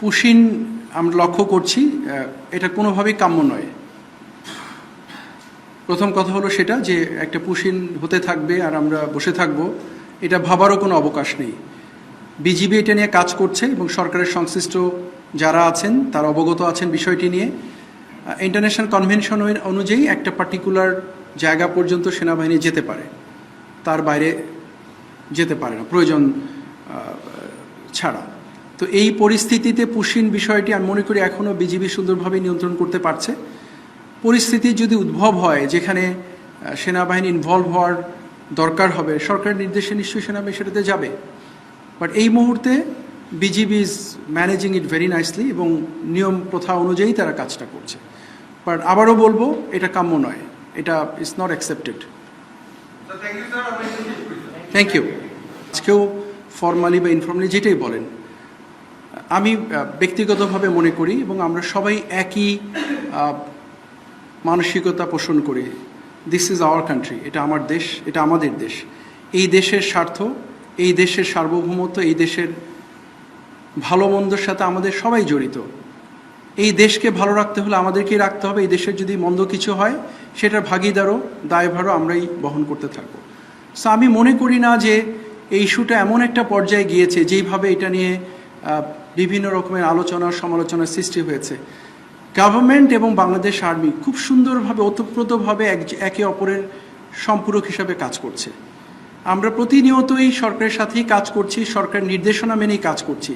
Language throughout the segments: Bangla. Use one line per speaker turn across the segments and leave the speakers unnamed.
পুশিন আমরা লক্ষ্য করছি এটা কোনোভাবেই কাম্য নয়। প্রথম কথা হলো সেটা যে একটা পুশিন হতে থাকবে আর আমরা বসে থাকব, এটা ভাবারও কোনো অবকাশ নেই। বিজিবি এটা নিয়ে কাজ করছে এবং সরকারের সংশ্লিষ্ট যারা আছেন, তারা অবগত আছেন বিষয়টি নিয়ে। ইন্টারন্যাশনাল কনভেনশন অনুযায়ী একটা পার্টিকুলার জায়গা পর্যন্ত সেনাবাহিনী যেতে পারে। তার বাইরে যেতে পারে না, প্রয়োজন ছাড়া। তো এই পরিস্থিতিতে পুশিন বিষয়টি আমি মনে করি এখনও বিজিবি সুন্দরভাবে নিয়ন্ত্রণ করতে পারছে। পরিস্থিতি যদি উদ্ভব হয় যেখানে সেনাবাহিনী ইনভলভ হওয়ার দরকার হবে সরকারের নির্দেশে নিশ্চয়ই সেনাবাহিনী সেটাতে যাবে। বাট এই মুহূর্তে BGB is managing it very nicely এবং নিয়ম প্রথা অনুযায়ী তারা কাজটা করছে। বাট আবারও বলব এটা কাম্য নয় এটা is not accepted thank you আজকেও ফর্মালি বা ইনফর্মালি যেটাই বলেন আমি ব্যক্তিগতভাবে মনে করি এবং আমরা সবাই একই মানসিকতা পোষণ করি। দিস ইজ আওয়ার কান্ট্রি এটা আমার দেশ, এটা আমাদের দেশ। এই দেশের স্বার্থ, এই দেশের সার্বভৌমত্ব, এই দেশের ভালো মন্দর সাথে আমাদের সবাই জড়িত। এই দেশকে ভালো রাখতে হলে আমাদেরকেই রাখতে হবে। এই দেশের যদি মন্দ কিছু হয়, সেটার ভাগিদারও, দায়ভারও আমরাই বহন করতে থাকব। সো আমি মনে করি না যে এই ইস্যুটা এমন একটা পর্যায়ে গিয়েছে যেইভাবে এটা নিয়ে বিভিন্ন রকমের আলোচনা, সমালোচনার সৃষ্টি হয়েছে। গভর্নমেন্ট এবং বাংলাদেশ আর্মি খুব সুন্দরভাবে, ওতপ্রোতভাবে এক- একে অপরের সম্পূরক হিসাবে কাজ করছে। আমরা প্রতিনিয়তই সরকারের সাথেই কাজ করছি, সরকার নির্দেশনা মেনেই কাজ করছি।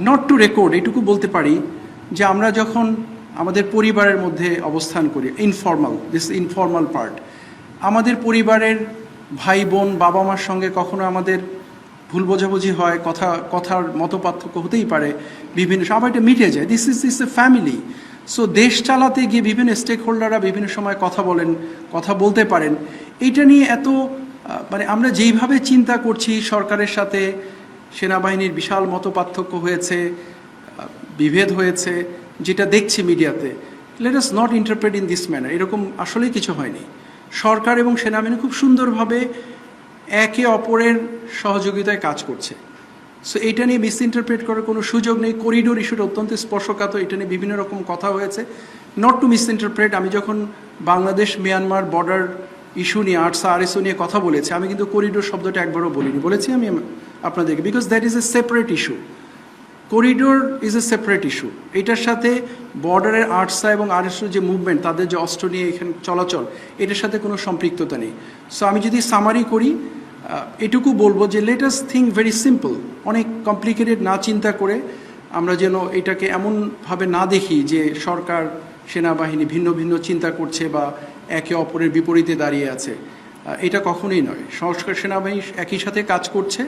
নট টু রেকর্ড এটুকু বলতে পারি যে আমরা যখন আমাদের পরিবারের মধ্যে অবস্থান করি ইনফর্মাল দিস ইনফর্মাল পার্ট আমাদের পরিবারের ভাই বোন বাবা মার সঙ্গে কখনো আমাদের ভুল বোঝাবুঝি হয়, কথা, কথার মতো পার্থক্য হতেই পারে, বিভিন্ন, সবাই এটা মিটে যায়। This is this a family so দেশ চালাতে গিয়ে বিভিন্ন স্টেক হোল্ডাররা বিভিন্ন সময় কথা বলেন, কথা বলতে পারেন। এইটা নিয়ে এত মানে আমরা যেইভাবে চিন্তা করছি, সরকারের সাথে সেনাবাহিনীর বিশাল মত পার্থক্য হয়েছে বিভেদ হয়েছে, যেটা দেখছি media let us not interpret in this manner এরকম আসলেই কিছু হয়নি। সরকার এবং সেনাবাহিনী খুব সুন্দরভাবে একে অপরের সহযোগিতায় কাজ করছে। সো এটা নিয়ে মিস ইন্টারপ্রেট করার কোনো সুযোগ নেই। করিডোর ইস্যুটা অত্যন্ত স্পর্শকাতর। এটা নিয়ে বিভিন্ন রকম কথা হয়েছে। নট টু মিস ইন্টারপ্রেট আমি যখন বাংলাদেশ মিয়ানমার বর্ডার ইস্যু নিয়ে আর্টসা আরএসও নিয়ে কথা বলেছি, আমি কিন্তু করিডোর শব্দটা একবারও বলিনি। বলেছি আমি আপনাদেরকে because that is a separate issue corridor is a separate issue এটার সাথে বর্ডারের আর্টসা এবং আর আরএসও যে মুভমেন্ট তাদের যে অস্ত্র নিয়ে এখানে চলাচল, এটার সাথে কোনো সম্পৃক্ততা নেই। সো আমি যদি সামারি করি এটুকু বলব যে লেটাস থিঙ্ক ভেরি সিম্পল অনেক কমপ্লিকেটেড না চিন্তা করে আমরা যেন এটাকে এমনভাবে না দেখি যে সরকার, সেনাবাহিনী ভিন্ন ভিন্ন চিন্তা করছে বা একে অপরের বিপরীতে দাঁড়িয়ে আছে। এটা কখনোই নয়। সংস্কার সেনাবাহিনী একই সাথে কাজ করছে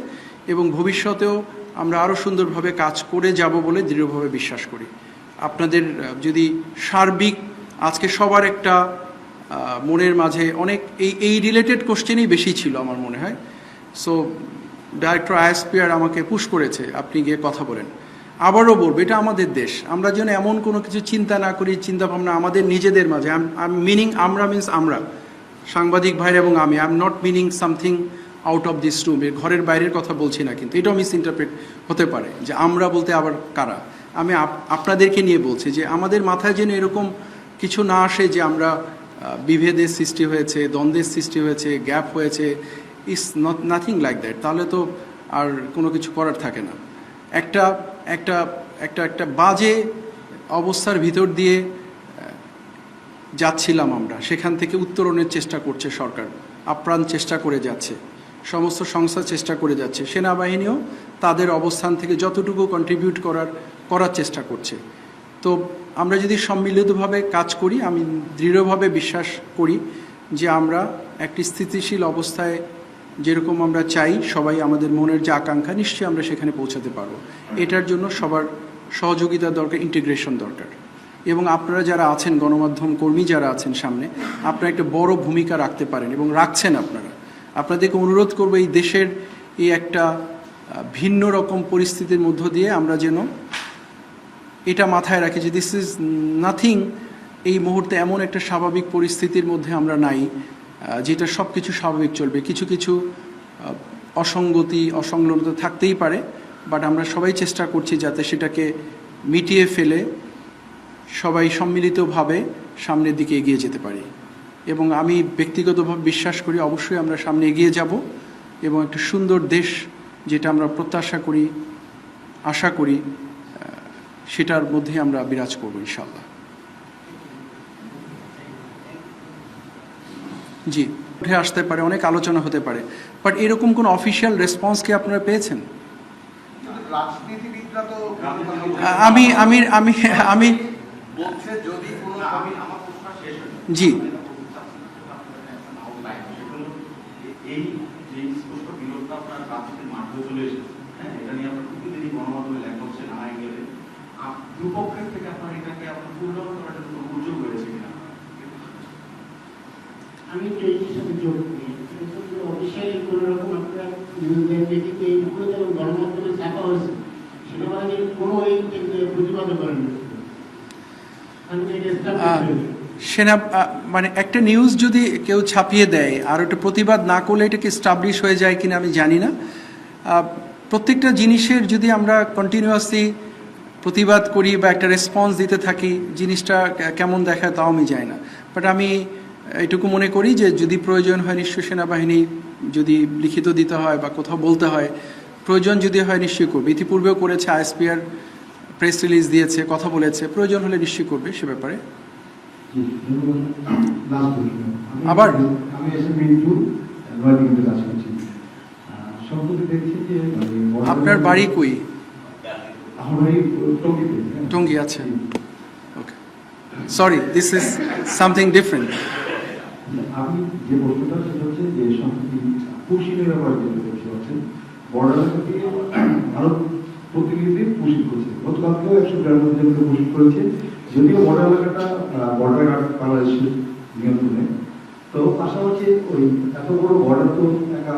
এবং ভবিষ্যতেও আমরা আরও সুন্দরভাবে কাজ করে যাব বলে দৃঢ়ভাবে বিশ্বাস করি। আপনাদের যদি সার্বিক আজকে সবার একটা মনের মাঝে অনেক এই এই রিলেটেড কোশ্চেনই বেশি ছিল আমার মনে হয়। সো ডাইরেক্টর আইএসপিআর আমাকে পুশ করেছে, আপনি গিয়ে কথা বলেন। আবারও বলব, এটা আমাদের দেশ। আমরা যেন এমন কোনো কিছু চিন্তা না করি চিন্তা ভাবনা আমাদের নিজেদের মাঝে। মিনিং আমরা মিনস আমরা। সাংবাদিক ভাইরা এবং আমি I am not meaning something out of this room এর ঘরের বাইরের কথা বলছি না কিন্তু এটাও মিস ইন্টারপ্রেট হতে পারে যে আমরা বলতে আবার কারা। আমি আপ- আপনাদেরকে নিয়ে বলছি যে আমাদের মাথায় যেন এরকম কিছু না আসে যে আমরা বিভেদের সৃষ্টি হয়েছে, দ্বন্দ্বের সৃষ্টি হয়েছে, গ্যাপ হয়েছে, is not nothing like that তাহলে তো আর কোনো কিছু করার থাকে না। একটা একটা একটা একটা বাজে অবস্থার ভিতর দিয়ে যাচ্ছিলাম আমরা। সেখান থেকে উত্তরণের চেষ্টা করছে সরকার। আপ্রাণ চেষ্টা করে যাচ্ছে। সমস্ত সংস্থা চেষ্টা করে যাচ্ছে। সেনাবাহিনীও তাদের অবস্থান থেকে যতটুকু কন্ট্রিবিউট করার করার চেষ্টা করছে। তো আমরা যদি সম্মিলিতভাবে কাজ করি, আমি দৃঢ়ভাবে বিশ্বাস করি যে আমরা একটি স্থিতিশীল অবস্থায় যেরকম আমরা চাই, সবাই আমাদের মনের যে আকাঙ্ক্ষা, নিশ্চয়ই আমরা সেখানে পৌঁছাতে পারব। এটার জন্য সবার সহযোগিতা দরকার ইন্টিগ্রেশন দরকার। এবং আপনারা যারা আছেন, গণমাধ্যম কর্মী যারা আছেন সামনে, আপনারা একটা বড় ভূমিকা রাখতে পারেন এবং রাখছেন আপনারা। আপনাদেরকে অনুরোধ করব, এই দেশের এই একটা ভিন্ন রকম পরিস্থিতির মধ্য দিয়ে আমরা যেন এটা মাথায় রাখি যে দিস ইজ নাথিং এই মুহূর্তে এমন একটা স্বাভাবিক পরিস্থিতির মধ্যে আমরা নাই যেটা সব কিছু স্বাভাবিক চলবে। কিছু কিছু অসঙ্গতি, অসংলগ্নতা থাকতেই পারে বাট আমরা সবাই চেষ্টা করছি যাতে সেটাকে মিটিয়ে ফেলে, সবাই সম্মিলিতভাবে সামনের দিকে এগিয়ে যেতে পারি। এবং আমি ব্যক্তিগতভাবে বিশ্বাস করি অবশ্যই আমরা সামনে এগিয়ে যাব এবং একটা সুন্দর দেশ যেটা আমরা প্রত্যাশা করি, আশা করি সেটার মধ্যে আমরা বিরাজ করব ইনশাল্লাহ জি উঠে আসতে পারে অনেক আলোচনা হতে পারে বাট এরকম কোনো অফিসিয়াল রেসপন্স কি আপনারা পেয়েছেন আমি আমি আমি আমি। জি।
এই দুপক্ষের থেকে আপনার এটাকে আপনার মূল্যায়ন করার জন্য কোনো রয়েছে কিনা?
আমি একটু সাথে যোগ করি অফিসিয়ালি কোনো রকম আপনার ব্যক্তিতে এইগুলো যেমন গণমাধ্যমে ছাপা হয়েছে সেনাবাহিনীর কোনো এই প্রতিবাদ করেন।
সেনা মানে একটা নিউজ যদি কেউ ছাপিয়ে দেয় আর ওটা প্রতিবাদ না করলে এটাকে স্টাবলিশ হয়ে যায় কিনা আমি জানি না প্রত্যেকটা জিনিসের যদি আমরা কন্টিনিউয়াসলি প্রতিবাদ করি বা একটা রেসপন্স দিতে থাকি, জিনিসটা কেমন দেখায় তাও আমি জানি না। বাট আমি এটুকু মনে করি যে যদি প্রয়োজন হয় নিশ্চয়ই সেনাবাহিনী যদি লিখিত দিতে হয় বা কোথাও বলতে হয়, প্রয়োজন যদি হয় নিশ্চয়ই করবে। ইতিপূর্বেও করেছে, আইএসপিআর প্রেস রিলিজ দিয়েছে, কথা বলেছে। প্রয়োজন হলে নিশ্চয়ই করবে সে ব্যাপারে। আবার? আপনার বাড়ি কই
আমার বাড়ি টঙ্গীতে হ্যাঁ।
টঙ্গী আছে। Okay sorry this is something different
আমি যে প্রশ্নটা সেটা হচ্ছে যে সম্প্রতি ব্যাপারে বর্ডার থেকে ভারত প্রতিনিধি করছে। গতকালকেও একশো গ্রামের জন্য পুশিন করেছে। যদিও বর্ডার এলাকাটা বর্ডার গার্ড বাংলাদেশের নিয়ন্ত্রণে। তো পাশাপাশি ওই এত বড় বর্ডার তো একা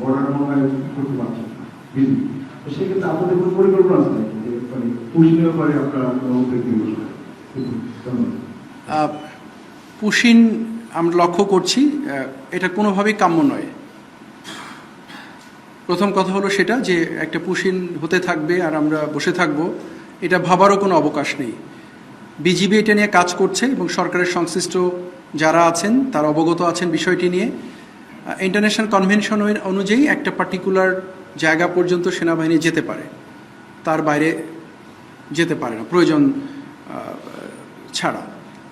বর্ডার মনে হয় করতে পারছে না তো সেক্ষেত্রে আপনাদের কোনো পরিকল্পনা আছে মানে আপনারা
পুশিন আমরা লক্ষ্য করছি এটা কোনোভাবেই কাম্য নয়। প্রথম কথা হলো সেটা যে একটা পুশিন হতে থাকবে আর আমরা বসে থাকব, এটা ভাবারও কোনো অবকাশ নেই। বিজিবি এটা নিয়ে কাজ করছে এবং সরকারের সংশ্লিষ্ট যারা আছেন, তারা অবগত আছেন বিষয়টি নিয়ে। ইন্টারন্যাশনাল কনভেনশন অনুযায়ী একটা পার্টিকুলার জায়গা পর্যন্ত সেনাবাহিনী যেতে পারে। তার বাইরে যেতে পারে না, প্রয়োজন ছাড়া।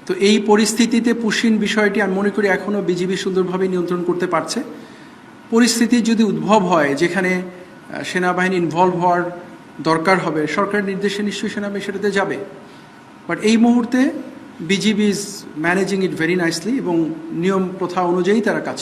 তো এই পরিস্থিতিতে পুশিন বিষয়টি আমি মনে করি এখনও বিজিবি সুন্দরভাবে নিয়ন্ত্রণ করতে পারছে। পরিস্থিতি যদি উদ্ভব হয়, যেখানে সেনাবাহিনী ইনভলভ হওয়ার দরকার হবে, সরকারের নির্দেশে নিশ্চয়ই সেনাবাহিনী সেটাতে যাবে। বাট এই মুহূর্তে BGB is managing it very nicely এবং নিয়ম প্রথা অনুযায়ী তারা কাজ